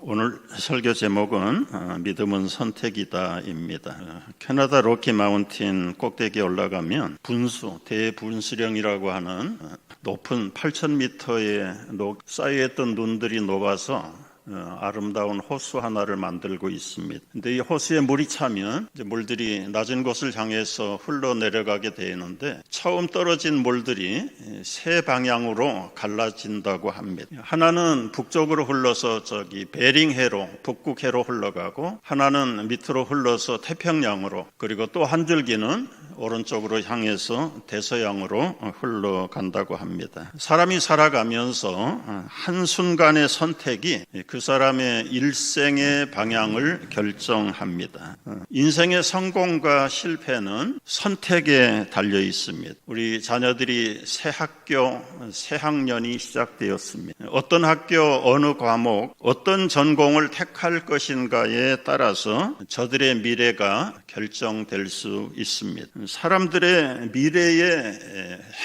오늘 설교 제목은 어, 믿음은 선택이다입니다. 어, 캐나다 로키 마운틴 꼭대기에 올라가면 분수 대분수령이라고 하는 어, 높은 8,000m의 쌓여있던 눈들이 녹아서 어, 아름다운 호수 하나를 만들고 있습니다. 근데 이 호수에 물이 차면 이제 물들이 낮은 곳을 향해서 흘러 내려가게 되는데 처음 떨어진 물들이 세 방향으로 갈라진다고 합니다. 하나는 북쪽으로 흘러서 저기 베링해로 북극해로 흘러가고 하나는 밑으로 흘러서 태평양으로 그리고 또 한 줄기는 오른쪽으로 향해서 대서양으로 흘러간다고 합니다. 사람이 살아가면서 한 순간의 선택이 그 사람의 일생의 방향을 결정합니다. 인생의 성공과 실패는 선택에 달려 있습니다. 우리 자녀들이 새 학교, 새 학년이 시작되었습니다. 어떤 학교, 어느 과목, 어떤 전공을 택할 것인가에 따라서 저들의 미래가 결정될 수 있습니다. 사람들의 미래의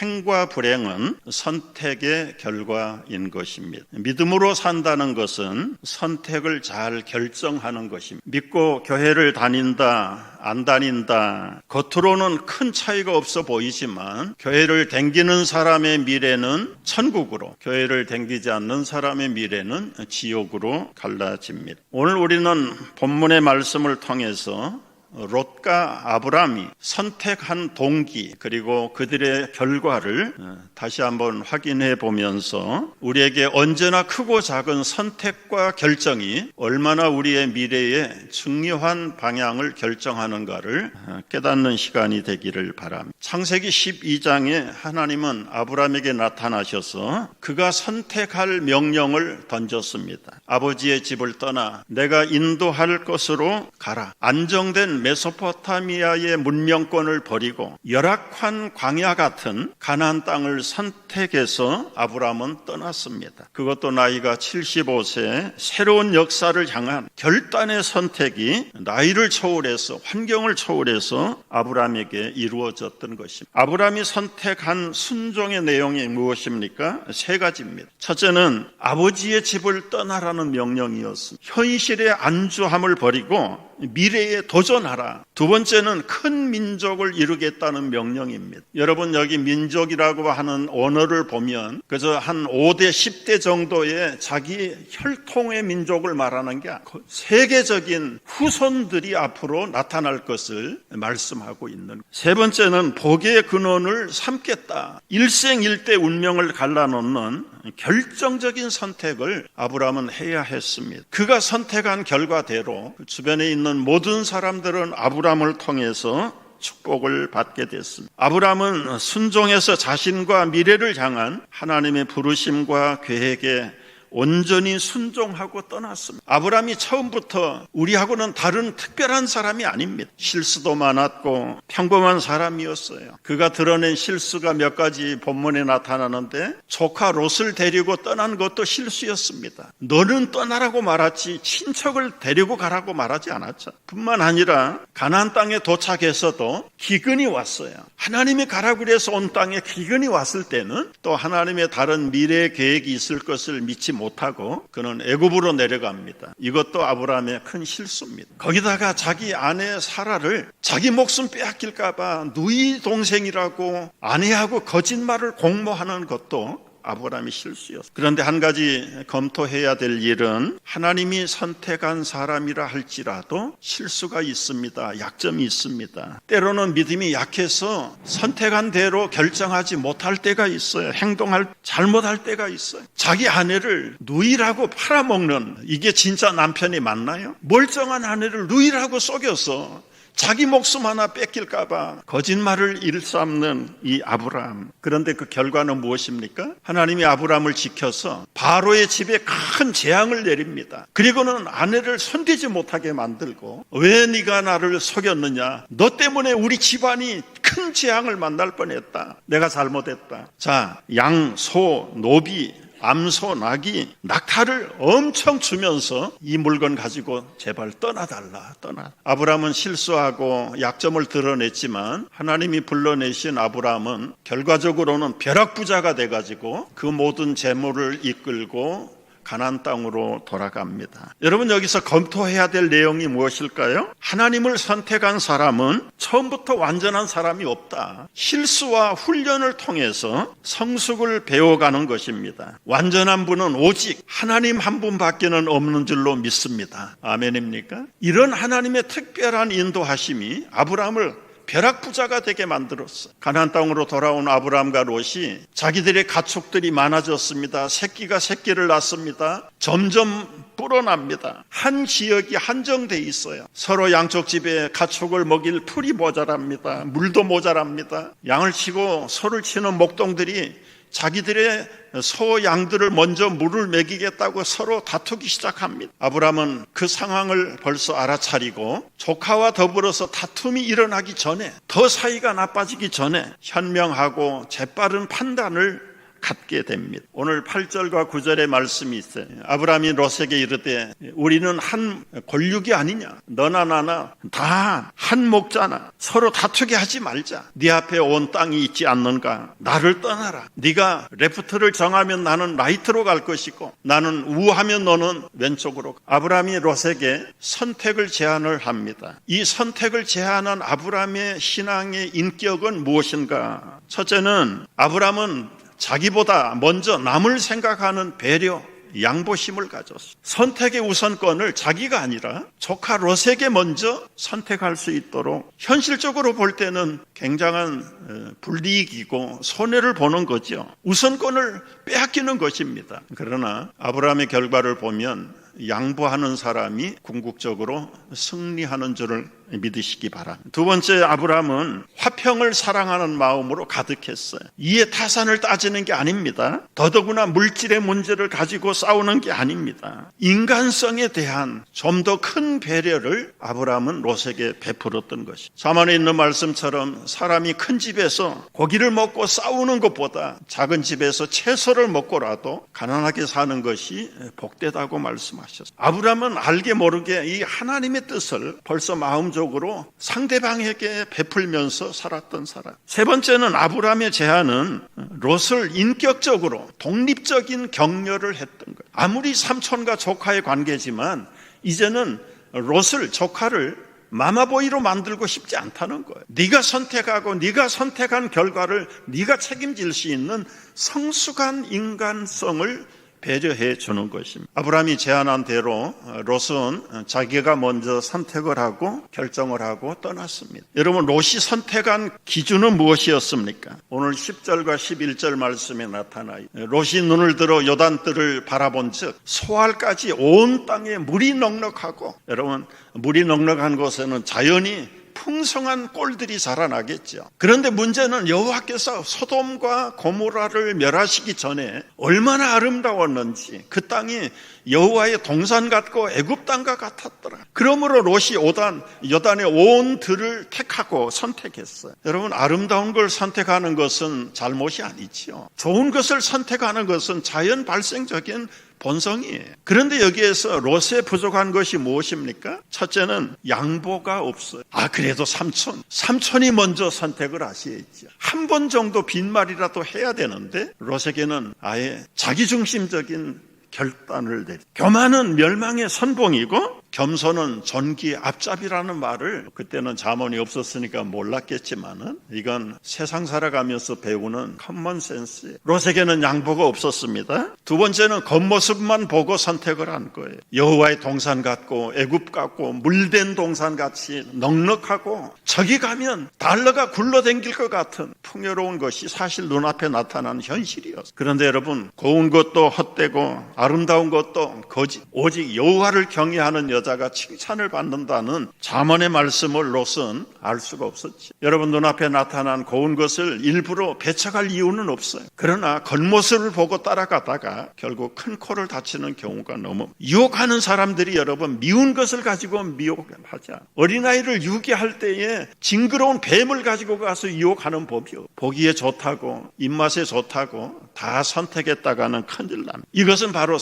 행과 불행은 선택의 결과인 것입니다. 믿음으로 산다는 것은 선택을 잘 결정하는 것입니다. 믿고 교회를 다닌다, 안 다닌다. 겉으로는 큰 차이가 없어 보이지만 교회를 댕기는 사람의 미래는 천국으로, 교회를 댕기지 않는 사람의 미래는 지옥으로 갈라집니다. 오늘 우리는 본문의 말씀을 통해서 롯과 아브람이 선택한 동기 그리고 그들의 결과를 다시 한번 확인해 보면서 우리에게 언제나 크고 작은 선택과 결정이 얼마나 우리의 미래에 중요한 방향을 결정하는가를 깨닫는 시간이 되기를 바랍니다. 창세기 12장에 하나님은 아브람에게 나타나셔서 그가 선택할 명령을 던졌습니다. 아버지의 집을 떠나 내가 인도할 것으로 가라. 안정된 메소포타미아의 문명권을 버리고 열악한 광야 같은 가나안 땅을 선택해서 아브라함은 떠났습니다. 그것도 나이가 75세 새로운 역사를 향한 결단의 선택이 나이를 초월해서 환경을 초월해서 아브라함에게 이루어졌던 것입니다. 아브라함이 선택한 순종의 내용이 무엇입니까? 세 가지입니다. 첫째는 아버지의 집을 떠나라는 명령이었습니다. 현실의 안주함을 버리고 미래에 도전하 라. 두 번째는 큰 민족을 이루겠다는 명령입니다. 여러분 여기 민족이라고 하는 언어를 보면 그저 한 5대 10대 정도의 자기 혈통의 민족을 말하는 게 아니고 세계적인 후손들이 앞으로 나타날 것을 말씀하고 있는 세 번째는 복의 근원을 삼겠다. 일생일대 운명을 갈라놓는 결정적인 선택을 아브라함은 해야 했습니다. 그가 선택한 결과대로 주변에 있는 모든 사람들 은 아브라함을 통해서 축복을 받게 됐습니다. 아브라함은 순종해서 자신과 미래를 향한 하나님의 부르심과 계획에 온전히 순종하고 떠났습니다. 아브라함이 처음부터 우리하고는 다른 특별한 사람이 아닙니다. 실수도 많았고 평범한 사람이었어요. 그가 드러낸 실수가 몇 가지 본문에 나타나는데 조카 롯을 데리고 떠난 것도 실수였습니다. 너는 떠나라고 말하지 친척을 데리고 가라고 말하지 않았죠. 뿐만 아니라 가나안 땅에 도착해서도 기근이 왔어요. 하나님이 가라고 그래서 온 땅에 기근이 왔을 때는 또 하나님의 다른 미래 계획이 있을 것을 믿지 못하고 그는 애굽으로 내려갑니다. 이것도 아브라함의 큰 실수입니다. 거기다가 자기 아내 사라를 자기 목숨 빼앗길까봐 누이 동생이라고 아내하고 거짓말을 공모하는 것도 아브라함이 실수였어. 그런데 한 가지 검토해야 될 일은 하나님이 선택한 사람이라 할지라도 실수가 있습니다. 약점이 있습니다. 때로는 믿음이 약해서 선택한 대로 결정하지 못할 때가 있어요. 행동할 잘못할 때가 있어요. 자기 아내를 누이라고 팔아먹는 이게 진짜 남편이 맞나요? 멀쩡한 아내를 누이라고 속여서 자기 목숨 하나 뺏길까봐 거짓말을 일삼는 이 아브라함. 그런데 그 결과는 무엇입니까? 하나님이 아브라함을 지켜서 바로의 집에 큰 재앙을 내립니다. 그리고는 아내를 손대지 못하게 만들고 왜 네가 나를 속였느냐? 너 때문에 우리 집안이 큰 재앙을 만날 뻔했다. 내가 잘못했다. 자, 양, 소, 노비, 암소, 낙이 낙타를 엄청 주면서 이 물건 가지고 제발 떠나달라, 떠나. 아브라함은 실수하고 약점을 드러냈지만 하나님이 불러내신 아브라함은 결과적으로는 벼락부자가 돼가지고 그 모든 재물을 이끌고 가나안 땅으로 돌아갑니다. 여러분 여기서 검토해야 될 내용이 무엇일까요? 하나님을 선택한 사람은 처음부터 완전한 사람이 없다. 실수와 훈련을 통해서 성숙을 배워가는 것입니다. 완전한 분은 오직 하나님 한 분밖에는 없는 줄로 믿습니다. 아멘입니까? 이런 하나님의 특별한 인도하심이 아브라함을 벼락부자가 되게 만들었어. 가나안 땅으로 돌아온 아브라함과 롯이 자기들의 가축들이 많아졌습니다. 새끼가 새끼를 낳습니다. 점점 불어납니다. 한 지역이 한정돼 있어요. 서로 양쪽 집에 가축을 먹일 풀이 모자랍니다. 물도 모자랍니다. 양을 치고 소를 치는 목동들이 자기들의 소 양들을 먼저 물을 먹이겠다고 서로 다투기 시작합니다. 아브라함은 그 상황을 벌써 알아차리고 조카와 더불어서 다툼이 일어나기 전에 더 사이가 나빠지기 전에 현명하고 재빠른 판단을 갖게 됩니다. 오늘 8절과 9절의 말씀이 있어요. 아브라함이 롯에게 이르되 우리는 한 권육이 아니냐. 너나 나나 다 한 목자나 서로 다투게 하지 말자. 네 앞에 온 땅이 있지 않는가. 나를 떠나라. 네가 레프트를 정하면 나는 라이트로 갈 것이고 나는 우하면 너는 왼쪽으로. 아브라함이 롯에게 선택을 제안을 합니다. 이 선택을 제안한 아브라함의 신앙의 인격은 무엇인가? 첫째는 아브라함은 자기보다 먼저 남을 생각하는 배려, 양보심을 가졌어. 선택의 우선권을 자기가 아니라 조카 롯에게 먼저 선택할 수 있도록 현실적으로 볼 때는 굉장한 어, 불이익이고 손해를 보는 거죠. 우선권을 빼앗기는 것입니다. 그러나 아브라함의 결과를 보면 양보하는 사람이 궁극적으로 승리하는 줄을 믿으시기 바랍니다. 두 번째 아브라함은 화평을 사랑하는 마음으로 가득했어요. 이에 타산을 따지는 게 아닙니다. 더더구나 물질의 문제를 가지고 싸우는 게 아닙니다. 인간성에 대한 좀 더 큰 배려를 아브라함은 롯에게 베풀었던 것이. 사만에 있는 말씀처럼 사람이 큰 집에서 고기를 먹고 싸우는 것보다 작은 집에서 채소를 먹고라도 가난하게 사는 것이 복되다고 말씀하 셨어요. 아브라함은 알게 모르게 이 하나님의 뜻을 벌써 마음적으로 적으로 상대방에게 베풀면서 살았던 사람. 세 번째는 아브라함의 제안은 롯을 인격적으로 독립적인 격려를 했던 거예요. 아무리 삼촌과 조카의 관계지만 이제는 롯을 조카를 마마보이로 만들고 싶지 않다는 거예요. 네가 선택하고 네가 선택한 결과를 네가 책임질 수 있는 성숙한 인간성을 배려해 주는 것입니다. 아브라함이 제안한 대로 롯은 자기가 먼저 선택을 하고 결정을 하고 떠났습니다. 여러분 롯이 선택한 기준은 무엇이었습니까? 오늘 10절과 11절 말씀에 나타나요. 롯이 눈을 들어 요단뜰을 바라본 즉 소알까지 온 땅에 물이 넉넉하고 여러분 물이 넉넉한 곳에는 자연이 풍성한 꼴들이 자라나겠죠. 그런데 문제는 여호와께서 소돔과 고모라를 멸하시기 전에 얼마나 아름다웠는지 그 땅이 여호와의 동산 같고 애굽 땅과 같았더라. 그러므로 롯이 오단 여단의 온 들을 택하고 선택했어요. 여러분 아름다운 걸 선택하는 것은 잘못이 아니지요. 좋은 것을 선택하는 것은 자연 발생적인 본성이에요. 그런데 여기에서 롯에 부족한 것이 무엇입니까? 첫째는 양보가 없어요. 아, 그래도 삼촌. 삼촌이 먼저 선택을 하셔야죠. 한 번 정도 빈말이라도 해야 되는데, 롯에게는 아예 자기중심적인 결단을 내리. 교만은 멸망의 선봉이고 겸손은 전기 앞잡이라는 말을 그때는 자문이 없었으니까 몰랐겠지만은 이건 세상 살아가면서 배우는 커먼 센스. 롯에게는 양보가 없었습니다. 두 번째는 겉모습만 보고 선택을 한 거예요. 여호와의 동산 같고 애굽 같고 물된 동산 같이 넉넉하고 저기 가면 달러가 굴러댕길 것 같은 풍요로운 것이 사실 눈앞에 나타나는 현실이었어요. 그런데 여러분 고운 것도 헛되고 아름다운 것도 거짓. 오직 여호와를 경외하는 여 여자가 칭찬을 받는다는 자문의 말씀을 롯은 알 수가 없었지. 여러분 눈앞에 나타난 고운 것을 일부러 배척할 이유는 없어요. 그러나 겉모습을 보고 따라가다가 결국 큰 코를 다치는 경우가 너무 유혹하는 사람들이 여러분 미운 것을 가지고 미혹하자. 어린아이를 유기할 때에 징그러운 뱀을 가지고 가서 유혹하는 법이요. 보기에 좋다고 입맛에 좋다고 다 선택했다가는 큰일 납니다. 이것은 바로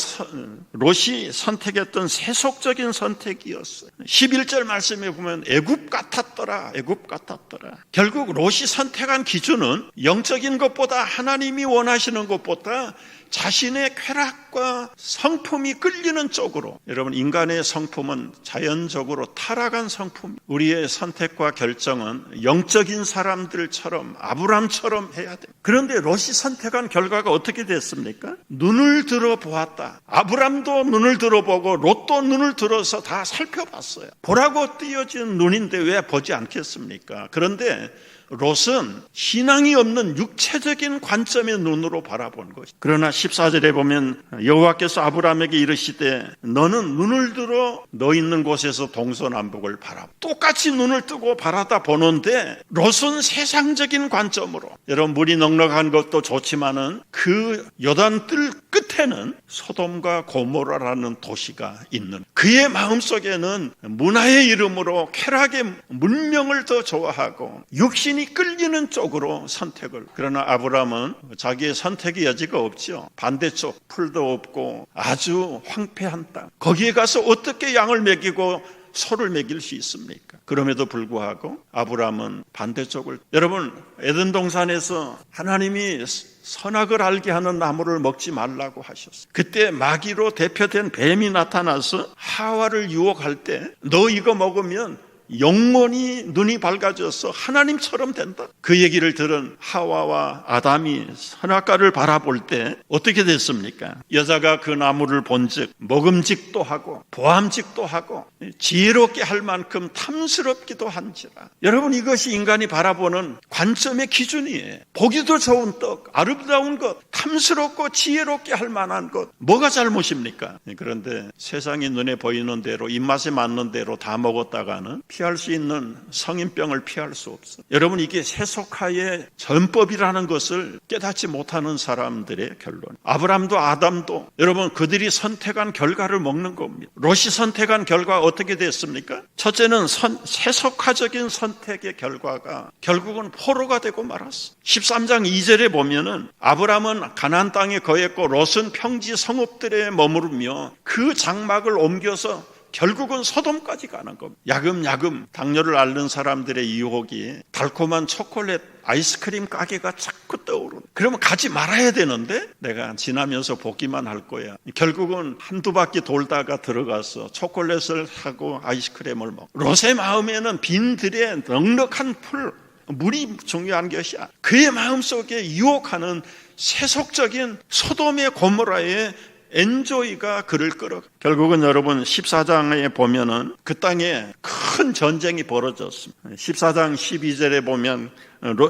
롯이 선택했던 세속적인 선택이었어요. 11절 말씀에 보면 애굽 같았더라. 애굽 같았더라. 결국 롯이 선택한 기준은 영적인 것보다 하나님이 원하시는 것보다 자신의 쾌락과 성품이 끌리는 쪽으로 여러분 인간의 성품은 자연적으로 타락한 성품 우리의 선택과 결정은 영적인 사람들처럼 아브람처럼 해야 돼 그런데 롯이 선택한 결과가 어떻게 됐습니까? 눈을 들어 보았다 아브람도 눈을 들어보고 롯도 눈을 들어서 다 살펴봤어요 보라고 띄어진 눈인데 왜 보지 않겠습니까? 그런데 롯은 신앙이 없는 육체적인 관점의 눈으로 바라본 것이. 그러나 14절에 보면 여호와께서 아브라함에게 이르시되 너는 눈을 들어 너 있는 곳에서 동서남북을 바라. 똑같이 눈을 뜨고 바라다 보는데 롯은 세상적인 관점으로 여러분 물이 넉넉한 것도 좋지만은 그 요단 뜰 끝에는 소돔과 고모라라는 도시가 있는 그의 마음속에는 문화의 이름으로 쾌락의 문명을 더 좋아하고 육신이 끌리는 쪽으로 선택을 그러나 아브라함은 자기의 선택의 여지가 없죠 반대쪽 풀도 없고 아주 황폐한 땅 거기에 가서 어떻게 양을 먹이고 소를 먹일 수 있습니까? 그럼에도 불구하고 아브라함은 반대쪽을 여러분 에덴 동산에서 하나님이 선악을 알게 하는 나무를 먹지 말라고 하셨어요. 그때 마귀로 대표된 뱀이 나타나서 하와를 유혹할 때 너 이거 먹으면 영원히 눈이 밝아져서 하나님처럼 된다. 그 얘기를 들은 하와와 아담이 선악과를 바라볼 때 어떻게 됐습니까? 여자가 그 나무를 본즉 먹음직도 하고 보암직도 하고 지혜롭게 할 만큼 탐스럽기도 한지라. 여러분 이것이 인간이 바라보는 관점의 기준이에요. 보기도 좋은 떡, 아름다운 것, 탐스럽고 지혜롭게 할 만한 것 뭐가 잘못입니까? 그런데 세상이 눈에 보이는 대로 입맛에 맞는 대로 다 먹었다가는 피할 수 있는 성인병을 피할 수 없어. 여러분 이게 세속화의 전법이라는 것을 깨닫지 못하는 사람들의 결론. 아브람도 아담도 여러분 그들이 선택한 결과를 먹는 겁니다. 롯이 선택한 결과 어떻게 됐습니까? 첫째는 선, 세속화적인 선택의 결과가 결국은 포로가 되고 말았어. 13장 2절에 보면은 아브람은 가나안 땅에 거했고 롯은 평지 성읍들에 머무르며 그 장막을 옮겨서 결국은 소돔까지 가는 겁니다. 야금야금 당뇨를 앓는 사람들의 유혹이 달콤한 초콜릿 아이스크림 가게가 자꾸 떠오르는. 그러면 가지 말아야 되는데 내가 지나면서 보기만 할 거야. 결국은 한두 바퀴 돌다가 들어가서 초콜릿을 사고 아이스크림을 먹. 롯의 마음에는 빈들에 넉넉한 풀, 물이 중요한 것이 야. 그의 마음속에 유혹하는 세속적인 소돔의 고모라의 엔조이가 그를 끌어. 결국은 여러분 14장에 보면은 그 땅에 큰 전쟁이 벌어졌습니다. 14장 12절에 보면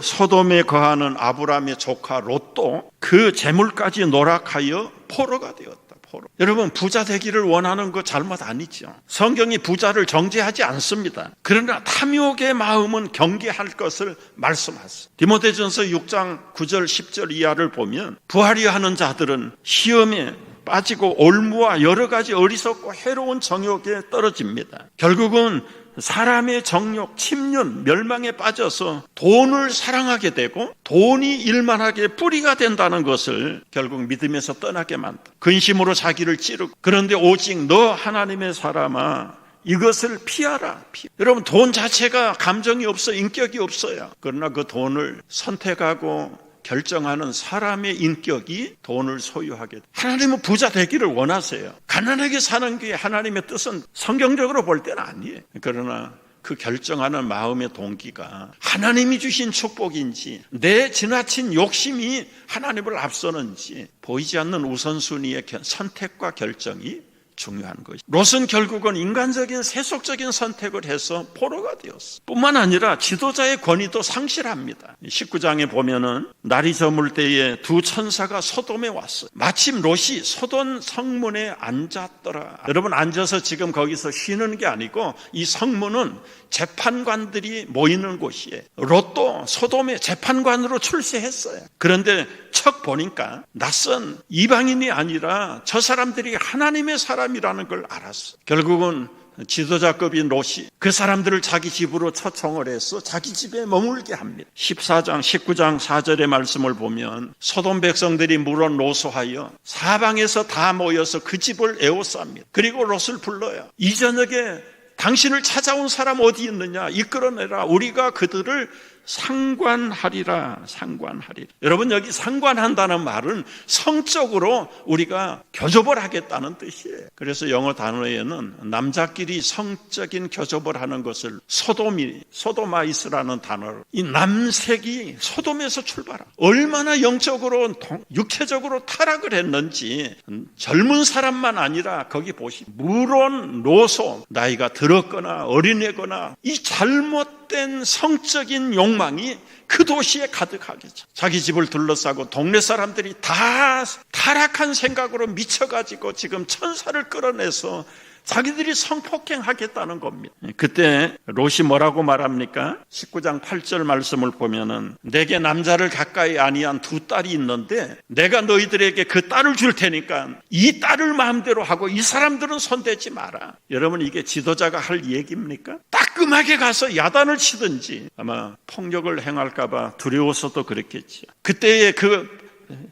소돔에 거하는 아브라함의 조카 롯도 그 재물까지 노락하여 포로가 되었다. 포로. 여러분 부자 되기를 원하는 거 잘못 아니죠. 성경이 부자를 정죄하지 않습니다. 그러나 탐욕의 마음은 경계할 것을 말씀하세요. 디모데전서 6장 9절 10절 이하를 보면 부하려 하는 자들은 시험에 빠지고 올무와 여러 가지 어리석고 해로운 정욕에 떨어집니다. 결국은 사람의 정욕, 침륜, 멸망에 빠져서 돈을 사랑하게 되고 돈이 일만하게 뿌리가 된다는 것을 결국 믿음에서 떠나게 만다. 근심으로 자기를 찌르고 그런데 오직 너 하나님의 사람아 이것을 피하라. 피. 여러분 돈 자체가 감정이 없어 인격이 없어요. 그러나 그 돈을 선택하고 결정하는 사람의 인격이 돈을 소유하게 돼. 하나님은 부자 되기를 원하세요. 가난하게 사는 게 하나님의 뜻은 성경적으로 볼 때는 아니에요. 그러나 그 결정하는 마음의 동기가 하나님이 주신 축복인지 내 지나친 욕심이 하나님을 앞서는지 보이지 않는 우선순위의 선택과 결정이 중요한 것이. 롯은 결국은 인간적인 세속적인 선택을 해서 포로가 되었어. 뿐만 아니라 지도자의 권위도 상실합니다. 19장에 보면은 날이 저물 때에 두 천사가 소돔에 왔어. 마침 롯이 소돔 성문에 앉았더라. 여러분 앉아서 지금 거기서 쉬는 게 아니고 이 성문은 재판관들이 모이는 곳이에요. 롯도 소돔의 재판관으로 출세했어요. 그런데 척 보니까 낯선 이방인이 아니라 저 사람들이 하나님의 사람 이라는 걸 알았어. 결국은 지도자급인 롯이 그 사람들을 자기 집으로 초청을 해서 자기 집에 머물게 합니다. 14장, 19장 4절의 말씀을 보면 소돔 백성들이 물어 노소하여 사방에서 다 모여서 그 집을 에워쌉니다. 그리고 롯을 불러요. 이 저녁에 당신을 찾아온 사람 어디 있느냐? 이끌어내라. 우리가 그들을 상관하리라 상관하리라. 여러분 여기 상관한다는 말은 성적으로 우리가 교접을 하겠다는 뜻이에요. 그래서 영어 단어에는 남자끼리 성적인 교접을 하는 것을 소돔이 소도마이스라는 단어로. 이 남색이 소돔에서 출발한 얼마나 영적으로 동- 육체적으로 타락을 했는지 젊은 사람만 아니라 거기 보시 물론 노소 나이가 들었거나 어린애거나 이 잘못 된 성적인 욕망이 그 도시에 가득하겠죠. 자기 집을 둘러싸고 동네 사람들이 다 타락한 생각으로 미쳐가지고 지금 천사를 끌어내서 자기들이 성폭행하겠다는 겁니다. 그때 롯이 뭐라고 말합니까? 19장 8절 말씀을 보면은 내게 남자를 가까이 아니한 두 딸이 있는데 내가 너희들에게 그 딸을 줄 테니까 이 딸을 마음대로 하고 이 사람들은 손대지 마라. 여러분 이게 지도자가 할 얘기입니까? 따끔하게 가서 야단을 치든지 아마 폭력을 행할까봐 두려워서도 그랬겠지요. 그때의 그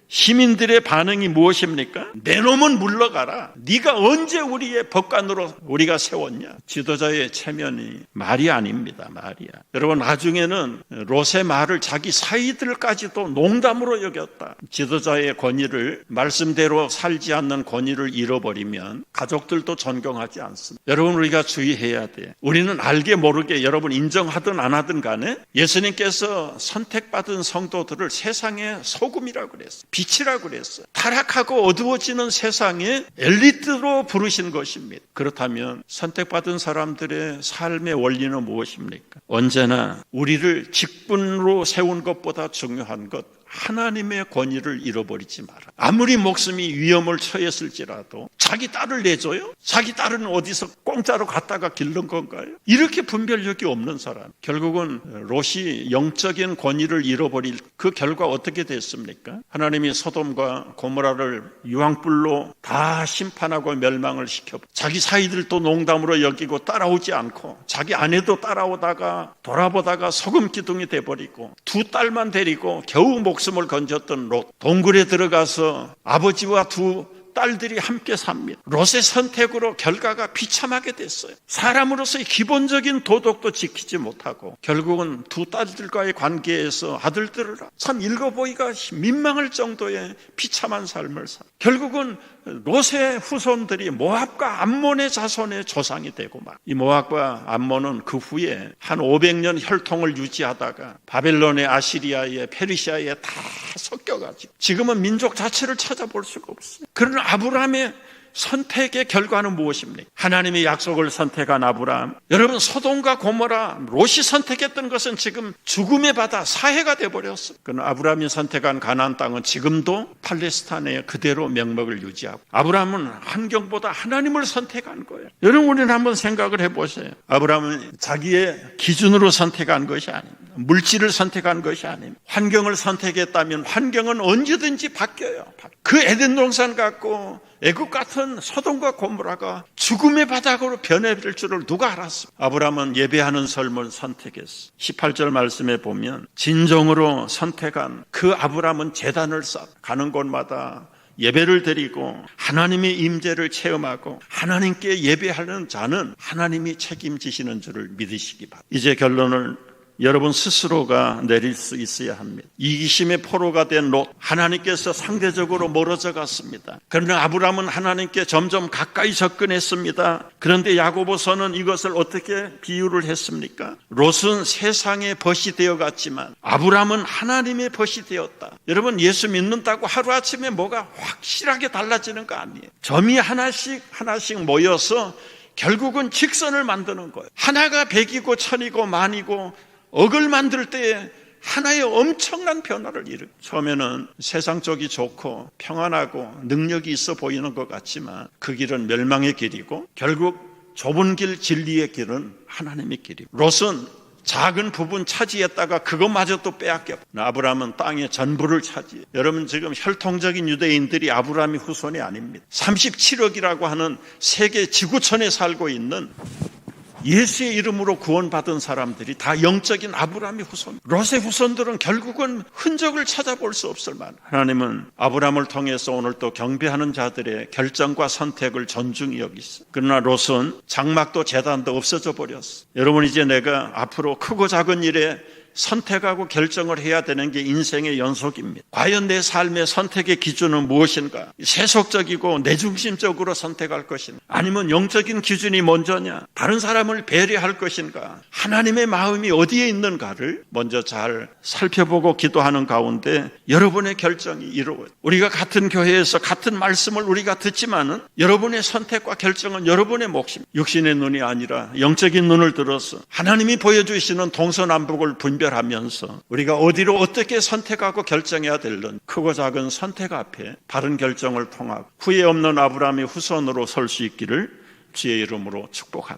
시민들의 반응이 무엇입니까? 내 놈은 물러가라. 네가 언제 우리의 법관으로 우리가 세웠냐? 지도자의 체면이 말이 아닙니다. 말이야. 여러분 나중에는 롯의 말을 자기 사이들까지도 농담으로 여겼다. 지도자의 권위를 말씀대로 살지 않는 권위를 잃어버리면 가족들도 존경하지 않습니다. 여러분 우리가 주의해야 돼. 우리는 알게 모르게 여러분 인정하든 안 하든 간에 예수님께서 선택받은 성도들을 세상의 소금이라고 그 랬어요. 빛이라고 그랬어요. 타락하고 어두워지는 세상에 엘리트로 부르신 것입니다. 그렇다면 선택받은 사람들의 삶의 원리는 무엇입니까? 언제나 우리를 직분으로 세운 것보다 중요한 것 하나님의 권위를 잃어버리지 마라. 아무리 목숨이 위험을 처했을지라도 자기 딸을 내줘요? 자기 딸은 어디서 공짜로 갖다가 길른 건가요? 이렇게 분별력이 없는 사람. 결국은 롯이 영적인 권위를 잃어버릴 그 결과 어떻게 됐습니까? 하나님이 소돔과 고모라를 유황불로 다 심판하고 멸망을 시켜 자기 사이들도 농담으로 여기고 따라오지 않고 자기 아내도 따라오다가 돌아보다가 소금 기둥이 돼버리고 두 딸만 데리고 겨우 목숨을 건졌던 롯 동굴에 들어가서 아버지와 두 딸들이 함께 삽니다. 롯의 선택으로 결과가 비참하게 됐어요. 사람으로서의 기본적인 도덕도 지키지 못하고 결국은 두 딸들과의 관계에서 아들들을 참 읽어보기가 민망할 정도의 비참한 삶을 사. 결국은 롯의 후손들이 모압과 암몬의 자손의 조상이 되고 막 이 모압과 암몬은 그 후에 한 500년 혈통을 유지하다가 바벨론의 아시리아의 페르시아에 다 섞여가지고 지금은 민족 자체를 찾아볼 수가 없어요. 그러나 아브라함의 선택의 결과는 무엇입니까? 하나님의 약속을 선택한 아브라함. 여러분 소돔과 고모라 롯이 선택했던 것은 지금 죽음의 바다 사해가 돼 버렸어. 그러나 아브라함이 선택한 가나안 땅은 지금도 팔레스타인에 그대로 명맥을 유지하고 아브라함은 환경보다 하나님을 선택한 거예요. 여러분 우리는 한번 생각을 해 보세요. 아브라함은 자기의 기준으로 선택한 것이 아닙니다. 물질을 선택한 것이 아닙니다. 환경을 선택했다면 환경은 언제든지 바뀌어요. 그 에덴 동산 갖고 애국 같은 소돔과 고모라가 죽음의 바닥으로 변해버릴 줄을 누가 알았어? 아브라함은 예배하는 삶을 선택했어. 18절 말씀에 보면 진정으로 선택한 그 아브라함은 재단을 쌓 가는 곳마다 예배를 드리고 하나님의 임재를 체험하고 하나님께 예배하는 자는 하나님이 책임지시는 줄을 믿으시기 바랍니다. 이제 결론을 여러분 스스로가 내릴 수 있어야 합니다. 이기심의 포로가 된 롯, 하나님께서 상대적으로 멀어져 갔습니다. 그러나 아브라함은 하나님께 점점 가까이 접근했습니다. 그런데 야고보서는 이것을 어떻게 비유를 했습니까? 롯은 세상의 벗이 되어 갔지만 아브라함은 하나님의 벗이 되었다. 여러분 예수 믿는다고 하루아침에 뭐가 확실하게 달라지는 거 아니에요. 점이 하나씩 하나씩 모여서 결국은 직선을 만드는 거예요. 하나가 백이고 천이고 만이고 억을 만들 때에 하나의 엄청난 변화를 일으켜. 처음에는 세상 쪽이 좋고 평안하고 능력이 있어 보이는 것 같지만 그 길은 멸망의 길이고 결국 좁은 길 진리의 길은 하나님의 길이고 롯은 작은 부분 차지했다가 그것마저도 빼앗겨. 아브라함은 땅의 전부를 차지해. 여러분 지금 혈통적인 유대인들이 아브라함의 후손이 아닙니다. 37억이라고 하는 세계 지구촌에 살고 있는 예수의 이름으로 구원받은 사람들이 다 영적인 아브라함의 후손. 롯의 후손들은 결국은 흔적을 찾아볼 수 없을 만. 하나님은 아브라함을 통해서 오늘 또 경배하는 자들의 결정과 선택을 존중히 여기어. 그러나 롯은 장막도 재단도 없어져 버렸어. 여러분 이제 내가 앞으로 크고 작은 일에 선택하고 결정을 해야 되는 게 인생의 연속입니다. 과연 내 삶의 선택의 기준은 무엇인가? 세속적이고 내중심적으로 선택할 것인가? 아니면 영적인 기준이 먼저냐? 다른 사람을 배려할 것인가? 하나님의 마음이 어디에 있는가를 먼저 잘 살펴보고 기도하는 가운데 여러분의 결정이 이루어요. 우리가 같은 교회에서 같은 말씀을 우리가 듣지만은 여러분의 선택과 결정은 여러분의 몫입니다. 육신의 눈이 아니라 영적인 눈을 들어서 하나님이 보여주시는 동서남북을 분별하면서 우리가 어디로 어떻게 선택하고 결정해야 될는 크고 작은 선택 앞에 바른 결정을 통하고 후회 없는 아브라함의 후손으로 설 수 있기를 주의 이름으로 축복합니다.